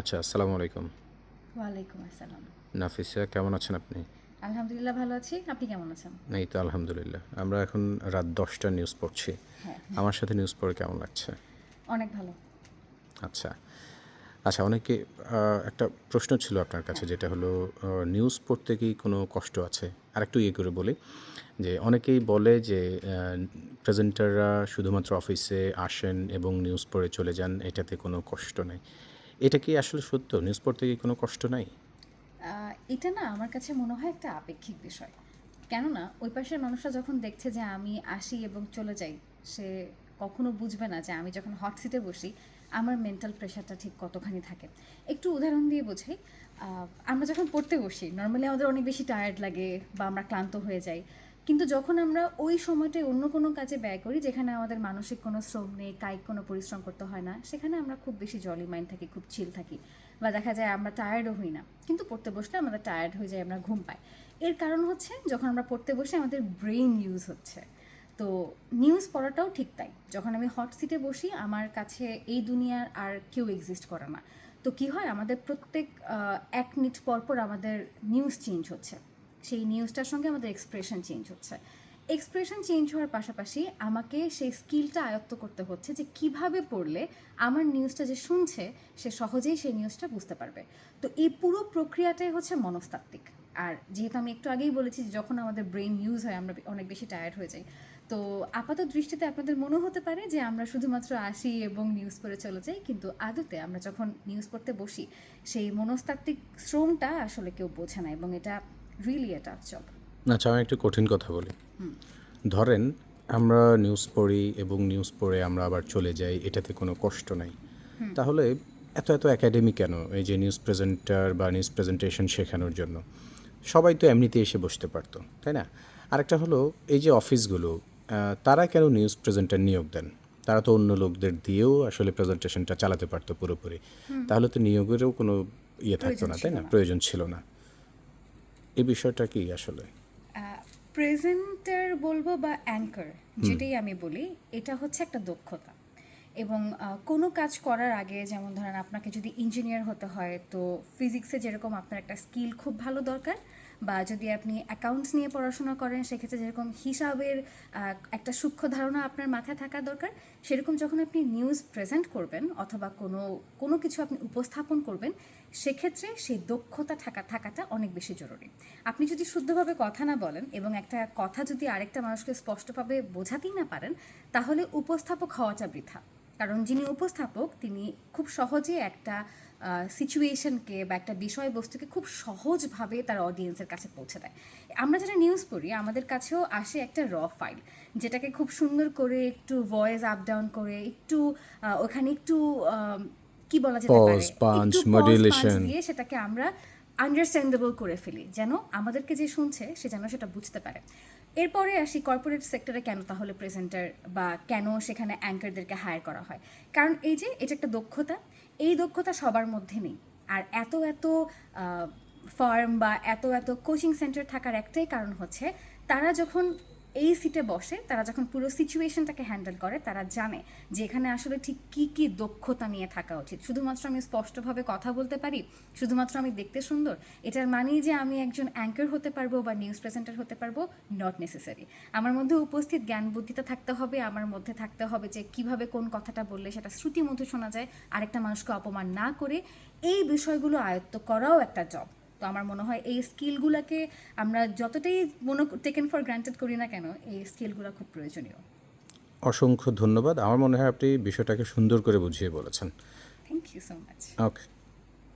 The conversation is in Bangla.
আচ্ছা আসসালামু আলাইকুম। ওয়ালাইকুম আসসালাম। নাফিসা কেমন আছেন আপনি? আলহামদুলিল্লাহ ভালো আছি। আপনি কেমন আছেন? এই তো আলহামদুলিল্লাহ। আমরা এখন রাত দশটা নিউজ পড়ছি। হ্যাঁ আমার সাথে নিউজ পড়ে কেমন লাগছে? অনেক ভালো। আচ্ছা। আচ্ছা অনেকে একটা প্রশ্ন ছিল আপনার কাছে যেটা হলো নিউজ পড়তে কি কোনো কষ্ট আছে? আর একটু ইয়ে করে বলি যে অনেকেই বলে যে প্রেজেন্টাররা শুধুমাত্র অফিসে আসেন এবং নিউজ পড়ে চলে যান এটাতে কোনো কষ্ট নেই। এটা কি আসলে সত্য? নিউজ পড়তে কি কোনো কষ্ট নাই? এটা না আমার কাছে মনে হয় একটা আপেক্ষিক বিষয়। কেননা ওই পাশের মানুষরা যখন দেখছে যে আমি আসি এবং চলে যাই, সে কখনো বুঝবে না যে আমি যখন হট সিটে বসি, আমার মেন্টাল প্রেশারটা ঠিক কতখানি থাকে। একটু উদাহরণ দিয়ে বোঝাই আমরা যখন পড়তে বসি নর্মালি আমাদের অনেক বেশি টায়ার্ড লাগে বা আমরা ক্লান্ত হয়ে যাই। কিন্তু যখন আমরা ওই সময়টায় অন্য কোনো কাজে ব্যয় করি, যেখানে আমাদের মানসিক কোনো শ্রম নেই, কায়িক কোনো পরিশ্রম করতে হয় না, সেখানে আমরা খুব বেশি জলি মাইন্ড থাকি, খুব চিল থাকি বা দেখা যায় আমরা টায়ার্ডও হই না। কিন্তু পড়তে বসলে আমাদের টায়ার্ড হয়ে যায়, আমরা ঘুম পাই। এর কারণ হচ্ছে, যখন আমরা পড়তে বসে আমাদের ব্রেইন ইউজ হচ্ছে। তো নিউজ পড়াটাও ঠিক তাই। যখন আমি হট সিটে বসি, আমার কাছে এই দুনিয়ার আর কেউ এক্সিস্ট করে না। তো কি হয়? আমাদের প্রত্যেক এক মিনিট পর পর আমাদের নিউজ চেঞ্জ হচ্ছে। সেই নিউজটার সঙ্গে আমাদের এক্সপ্রেশন চেঞ্জ হচ্ছে। এক্সপ্রেশন চেঞ্জ হওয়ার পাশাপাশি আমাকে সেই স্কিলটা আয়ত্ত করতে হচ্ছে যে কীভাবে পড়লে আমার নিউজটা যে শুনছে, সে সহজেই সেই নিউজটা বুঝতে পারবে। তো এই পুরো প্রক্রিয়াটাই হচ্ছে মনস্তাত্ত্বিক। আর যেহেতু আমি একটু আগেই বলেছি যে যখন আমাদের ব্রেন ইউজ হয়, আমরা অনেক বেশি টায়ার্ড হয়ে যাই। তো আপাত দৃষ্টিতে আপনাদের মনে হতে পারে যে আমরা শুধুমাত্র আসি এবং নিউজ পড়ে চলে যাই, কিন্তু আদতে আমরা যখন নিউজ পড়তে বসি, সেই মনস্তাত্ত্বিক শ্রমটা আসলে কেউ বোঝে না এবং এটা রিয়েলি এটা জব আচ্ছা আমি একটু কঠিন কথা বলি। ধরেন আমরা নিউজ পড়ি এবং নিউজ পড়ে আমরা আবার চলে যাই এটাতে কোনো কষ্ট নাই। তাহলে এত এত একাডেমি কেন? এই যে নিউজ প্রেজেন্টার বা নিউজ প্রেজেন্টেশন শেখানোর জন্য। সবাই তো এমনিতে এসে বসতে পারতো তাই না? আরেকটা হলো এই যে অফিসগুলো তারা কেন নিউজ প্রেজেন্টার নিয়োগ দেন? তারা তো অন্য লোকদের দিয়েও আসলে প্রেজেন্টেশনটা চালাতে পারতো পুরোপুরি। তাহলে তো নিয়োগেরও কোনো ইয়ে থাকতো না তাই না। প্রয়োজন ছিল না। এই বিষয়টা কি আসলে? প্রেজেন্টার বলব বা অ্যাঙ্কার যেটাই আমি বলি এটা হচ্ছে একটা দক্ষতা। এবং কোনো কাজ করার আগে যেমন ধরেন আপনাকে যদি ইঞ্জিনিয়ার হতে হয় তো ফিজিক্সে যেরকম আপনার একটা স্কিল খুব ভালো দরকার বা যদি আপনি অ্যাকাউন্টস নিয়ে পড়াশোনা করেন, সেক্ষেত্রে যেরকম হিসাবের একটা সূক্ষ্ম ধারণা আপনার মাথায় থাকা দরকার, সেরকম যখন আপনি নিউজ প্রেজেন্ট করবেন অথবা কোনো কোনো কিছু আপনি উপস্থাপন করবেন, সেক্ষেত্রে সেই দক্ষতা থাকা, থাকাটা অনেক বেশি জরুরি। আপনি যদি শুদ্ধভাবে কথা না বলেন এবং একটা কথা যদি আরেকটা মানুষকে স্পষ্টভাবে বোঝাতেই না পারেন, তাহলে উপস্থাপক হওয়াটা বৃথা। কারণ যিনি উপস্থাপক তিনি খুব সহজে একটা সিচুয়েশনকে বা একটা বিষয়বস্তুকে খুব সহজভাবে তার অডিয়েন্সের কাছে পৌঁছে দেয়। আমরা যারা নিউজ পড়ি আমাদের কাছেও আসে একটা র ফাইল যেটাকে খুব সুন্দর করে একটু ভয়েস আপ ডাউন করে একটু ওখানে একটু কি বলা যেতে পারে? দিয়ে সেটাকে আমরা আন্ডারস্ট্যান্ডেবল করে ফেলি। যেন আমাদেরকে যে শুনছে সে যেন সেটা বুঝতে পারে। এরপরে আসি কর্পোরেট সেক্টরে কেন তাহলে প্রেজেন্টার বা কেন সেখানে অ্যাঙ্কারদেরকে হায়ার করা হয়? কারণ এই যে এটা একটা দক্ষতা, এই দক্ষতা সবার মধ্যে নেই। আর এত এত ফার্ম বা এত এত কোচিং সেন্টার থাকার একটাই কারণ হচ্ছে, তারা যখন এই সিটে বসে তারা যখন পুরো সিচুয়েশনটাকে হ্যান্ডেল করে, তারা জানে যে এখানে আসলে ঠিক কি কি দক্ষতা নিয়ে থাকা উচিত। শুধুমাত্র আমি স্পষ্টভাবে কথা বলতে পারি? শুধুমাত্র আমি দেখতে সুন্দর? এটার মানেই যে আমি একজন অ্যাঙ্কার হতে পারব বা নিউজ প্রেজেন্টার হতে পারব নট নেসেসারি আমার মধ্যে উপস্থিত জ্ঞান বুদ্ধিটা থাকতে হবে, আমার মধ্যে থাকতে হবে যে কীভাবে কোন কথাটা বললে সেটা শ্রুতি মধ্যে শোনা যায়, আরেকটা মানুষকে অপমান না করে এই বিষয়গুলো আয়ত্ত করাও একটা জব তো আমার মনে হয় এই স্কিলগুলোকে আমরা যতটাই মনে টেকেন ফর গ্রান্টেড করি না কেন এই স্কিলগুলো খুব প্রয়োজনীয়। অসংখ্য ধন্যবাদ। আমার মনে হয় আপনি বিষয়টাকে সুন্দর করে বুঝিয়ে বলেছেন। Thank you so much okay